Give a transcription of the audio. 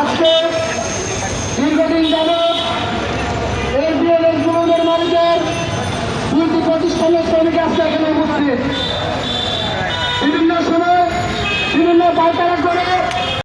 আজকে দীর্ঘদিন যাবৎ এই বিএলএস যুবদের মানুষের দুটি প্রতিষ্ঠানের শ্রমিক আজকে এখানে উপস্থিত।